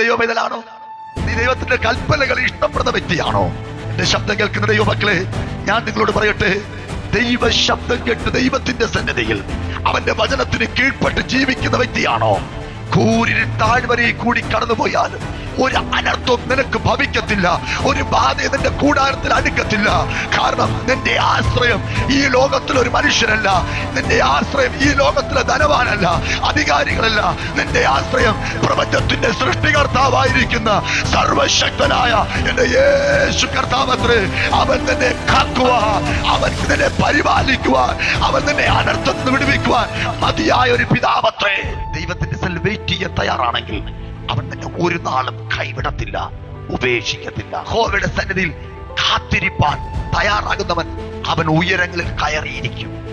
ദൈവവേദനാണോ നീ ദൈവത്തിന്റെ കൽപ്പനകൾ ഇഷ്ടപ്പെടുന്ന വ്യക്തിയാണോ? എന്റെ ശബ്ദം കേൾക്കുന്ന ദൈവമക്കളെ ഞാൻ നിങ്ങളോട് പറയട്ടെ ദൈവ ശബ്ദം കേട്ട് ദൈവത്തിന്റെ സന്നദ്ധയിൽ അവന്റെ വചനത്തിന് കീഴ്പ്പെട്ട് ജീവിക്കുന്ന വ്യക്തിയാണോ? കൂരിന് താഴ്വരയിൽ കൂടി കടന്നുപോയാൽ ഒരു അനർത്ഥം നിനക്ക് ഭവിക്കത്തില്ല. ഒരു ബാധ നിന്റെ കൂടാരത്തിൽ അടുക്കത്തില്ല. കാരണം നിന്റെ ആശ്രയം ഈ ലോകത്തിൽ ഒരു മനുഷ്യനല്ല. നിന്റെ ആശ്രയം ഈ ലോകത്തിലെ ധനവാനല്ല അധികാരികളല്ല. നിന്റെ ആശ്രയം പ്രപഞ്ചത്തിന്റെ സൃഷ്ടികർത്താവായിരിക്കുന്ന സർവശക്തനായ എന്റെ യേശു കർത്താവത്രേ. അവൻ നിന്നെ കാക്കുവാൻ അവൻ നിന്നെ പരിപാലിക്കുവാൻ അവൻ നിന്നെ നിന്ന് വിടുവിക്കുവാൻ മതിയായ ഒരു പിതാവത്രേ. വെയിറ്റ് ചെയ്യാൻ തയ്യാറാണെങ്കിൽ അവൻ തന്നെ ഒരു നാളും കൈവിടത്തില്ല ഉപേക്ഷിക്കത്തില്ല. ഹോവയുടെ സന്നിധിയിൽ കാത്തിരിപ്പാൻ തയ്യാറാകുന്നവൻ അവൻ ഉയരങ്ങളിൽ കയറിയിരിക്കും.